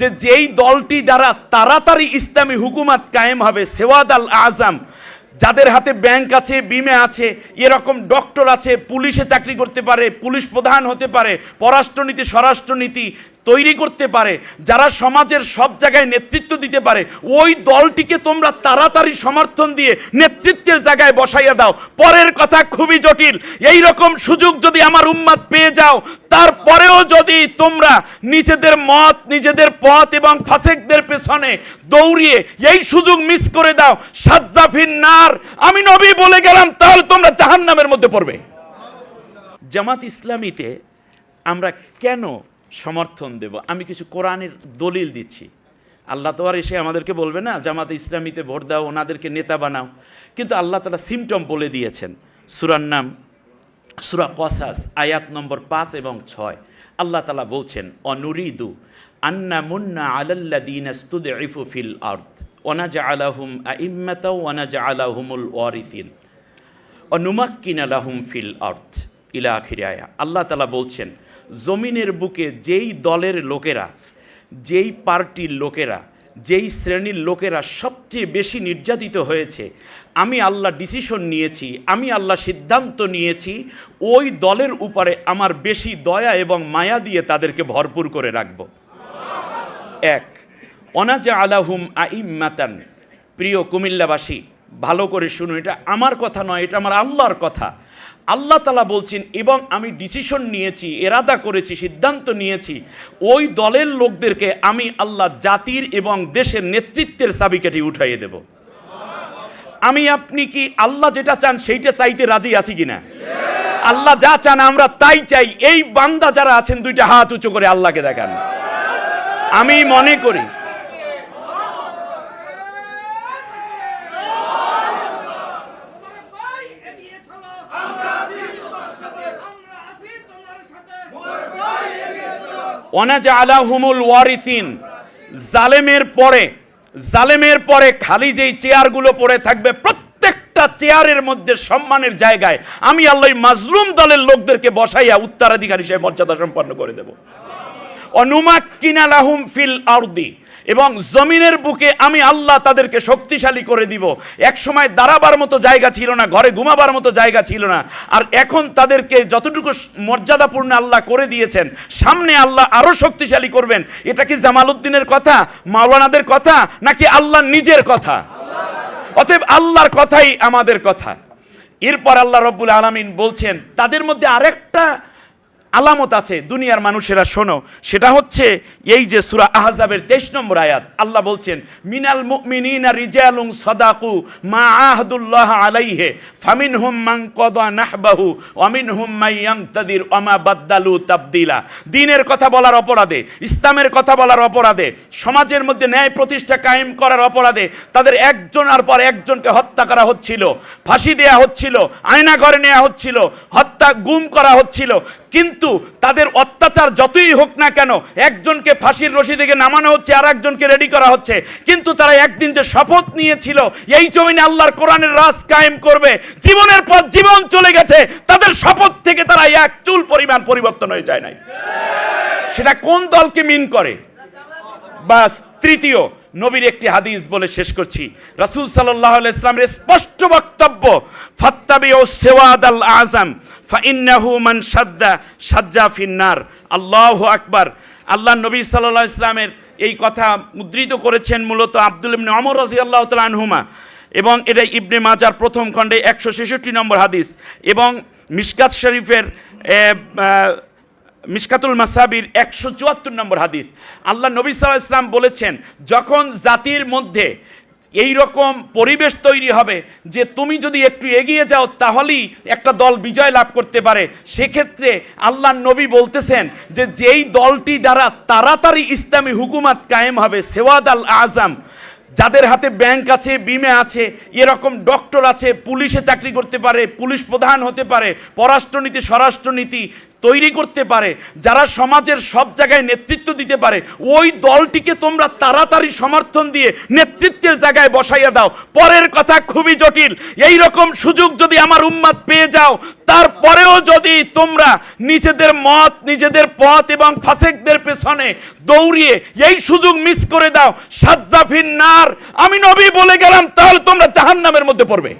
যে যেই দলটি দ্বারা তাড়াতাড়ি ইসলামী হুকুমাত কায়েম হবে, সেওয়াদ আল আজম, যাদের হাতে ব্যাংক আছে, বিমে আছে, এরকম ডক্টর আছে, পুলিশে চাকরি করতে পারে, পুলিশ প্রধান হতে পারে, পররাষ্ট্রনীতি, স্বরাষ্ট্রনীতি তৈরি করতে পারে, যারা সমাজের সব জায়গায় নেতৃত্ব দিতে পারে, ওই দলটিকে তোমরা তাড়াতাড়ি সমর্থন দিয়ে নেতৃত্বের জায়গায় বসাইয়া দাও। পরের কথা খুবই জটিল এই রকম সুযোগ যদি আমার উম্মাদ পেয়ে যাও, তারপরেও যদি তোমরা নিজেদের মত, নিজেদের পথ এবং ফাসেকদের পেছনে দৌড়িয়ে এই সুযোগ মিস করে দাও সাজ্জাফিন নার। আমি নবী বলে গেলাম, তাহলে তোমরা জাহান্নামের মধ্যে পড়বে। জামাত ইসলামীতে আমরা কেন সমর্থন দেব। আমি কিছু কোরআনের দলিল দিচ্ছি। আল্লাহ তো আর এসে আমাদেরকে বলবে না, জামাত ইসলামীতে ভোট দাও, ওনাদেরকে নেতা বানাও। কিন্তু আল্লাহ তালা সিমটম বলে দিয়েছেন। সুরার নাম, সুরা কসাস, আয়াত নম্বর পাঁচ এবং ছয়। আল্লাহ তালা বলছেন, অনুরিদু আন্না মুন্না আলাল্লাদিন ইফু ফিল আর্থ ওনাজা আলাহুম আইম্মাতাও ওনাজা আলাহুমুল ওয়ারিথিন অনুমাক্কিন আলাহুম ফিল আর্থ ইলা আখিরে আয়া। আল্লাহ তালা বলছেন জমিনের বুকে যেই দলের লোকেরা, যেই পার্টির লোকেরা, যেই শ্রেণির লোকেরা সবচেয়ে বেশি নির্যাতিত হয়েছে, আমি আল্লাহ ডিসিশন নিয়েছি, আমি আল্লাহ সিদ্ধান্ত নিয়েছি, ওই দলের উপরে আমার বেশি দয়া এবং মায়া দিয়ে তাদেরকে ভরপুর করে রাখব। এক অনাজা আলাহুম আইম্মাতান। প্রিয় কুমিল্লাবাসী ভালো করে শুনুন, এটা আমার কথা নয়, এটা আমার আল্লাহর কথা। আল্লাহ তালা বলছেন, এবং আমি ডিসিশন নিয়েছি, এরাদা করেছি, সিদ্ধান্ত নিয়েছি, ওই দলের লোকদেরকে আমি আল্লাহ জাতির এবং দেশের নেতৃত্বের চাবিকাঠি উঠাইয়ে দেব। আমি, আপনি কি আল্লাহ যেটা চান, সেইটা চাইতে রাজি আছি কিনা? আল্লাহ যা চান, আমরা তাই চাই। এই বান্দা যারা আছেন, দুইটা হাত উঁচু করে আল্লাহকে দেখান। আমি মনে করি ভাই এগিয়ে চলো আমরা আছি তোমার সাথে আমরা আছি তোমার সাথে আলা হুমুল ওয়ারিথিন জালেমের পরে জালেমের পরে খালি যেই চেয়ারগুলো পড়ে থাকবে, প্রত্যেকটা চেয়ারের মধ্যে সম্মানের জায়গায় আমি আল্লাহ মাজলুম দলের লোকদেরকে বসাইয়া উত্তরাধিকার হিসেবে মর্যাদা সম্পন্ন করে দেব। অনুমাক্কিনা লাহুম ফিল আরদি। এবং জমিনের বুকে আমি আল্লাহ তাদেরকে শক্তিশালী করে দিব। এক সময় দাঁড়াবার মতো জায়গা ছিল না, ঘরে ঘুমাবার মতো জায়গা ছিল না। আর এখন তাদেরকে যতটুকু মর্যাদাপূর্ণ আল্লাহ করে দিয়েছেন, সামনে আল্লাহ আরও শক্তিশালী করবেন। এটা কি জামালউদ্দিনের কথা, মাওলানাদের কথা, নাকি আল্লাহ নিজের কথা? অতএব আল্লাহর কথাই আমাদের কথা। এরপর আল্লাহ রব্বুল আলামিন বলছেন, তাদের মধ্যে আরেকটা আলামত আছে দুনিয়ার মানুষেরা, শোনো, সেটা হচ্ছে এই যে সুরা আহজাবের তেইশ নম্বর আয়াত। আল্লাহ বলছেন, মিনাল মুমিনিনা রিজালুং সদাকু মা আহদুল্লাহ আলাইহে ফামিন হুম মাং কদা নাহবাহু অমিন হুম মাইয়াং তাদির অমা বাদ্দালু তাবদিলা। দিনের কথা বলার অপরাধে, ইসলামের কথা বলার অপরাধে, সমাজের মধ্যে ন্যায় প্রতিষ্ঠা কায়েম করার অপরাধে তাদের একজনের পর একজনকে হত্যা করা হচ্ছিল, ফাঁসি দেয়া হচ্ছিল, আয়না ঘরে নেওয়া হচ্ছিল, হত্যা গুম করা হচ্ছিল। কিন্তু তাদের অত্যাচার যতই হোক না কেন, একজনকে ফাঁসির রশি থেকে নামানো হচ্ছে আর একজনকে রেডি করা হচ্ছে। কিন্তু তারা একদিন যে শপথ নিয়েছিল, এই জমিনে আল্লাহর কোরআনের রাজ কায়েম করবে, জীবনের পর জীবন চলে গেছে, তাদের শপথ থেকে তারা এক চুল পরিমাণ পরিবর্তন হয়ে যায় নাই। সেটা কোন দলকে মিন করে? বাস, তৃতীয়, নবীর একটি হাদিস বলে শেষ করছি। রাসূল আলাইহি ইসলামের স্পষ্ট বক্তব্য ফাত্তাবি ও সেওয়াদ আল আজম ফাইন্নাহু মান সাজ্জা ফিন্নার। আল্লাহু আকবার। আল্লাহ নবী আলাইহি ইসলামের এই কথা মুদ্রিত করেছেন মূলত আব্দুল ইবনে ওমর রাদিয়াল্লাহু তাআলা আনহুমা। এবং এটা ইবনে মাজার প্রথম খণ্ডে একশো ছেষট্টি নম্বর হাদিস। এবং মিশকাত শরীফের মিশকাতুল মাসাবির একশো চুয়াত্তর নম্বর হাদিস। আল্লাহ নবী সাল্লাহ ইসলাম বলেছেন, যখন জাতির মধ্যে এই রকম পরিবেশ তৈরি হবে যে তুমি যদি একটু এগিয়ে যাও, তাহলেই একটা দল বিজয় লাভ করতে পারে। সেক্ষেত্রে আল্লাহ নবী বলতেছেন যে যেই দলটি দ্বারা তাড়াতাড়ি ইসলামী হুকুমাত কায়েম হবে, সেওয়াদ আল আজম, যাদের হাতে ব্যাংক আছে, বিমে আছে, এরকম ডক্টর আছে, পুলিশে চাকরি করতে পারে, পুলিশ প্রধান হতে পারে, পররাষ্ট্রনীতি, স্বরাষ্ট্রনীতি তৈরি করতে পারে, যারা সমাজের সব জায়গায় নেতৃত্ব দিতে পারে, ওই দলটিকে তোমরা তাড়াতাড়ি সমর্থন দিয়ে নেতৃত্বের জায়গায় বসাইয়া দাও। পরের কথা খুবই জটিল এই রকম সুযোগ যদি আমার উম্মাদ পেয়ে যাও, তারপরেও যদি তোমরা নিজেদের মত, নিজেদের পথ এবং ফাসেকদের পেছনে দৌড়িয়ে এই সুযোগ মিস করে দাও, সাজ্জাফিন নার, আমি নবী বলে গেলাম, তাহলে তোমরা জাহান্নামের মধ্যে পড়বে।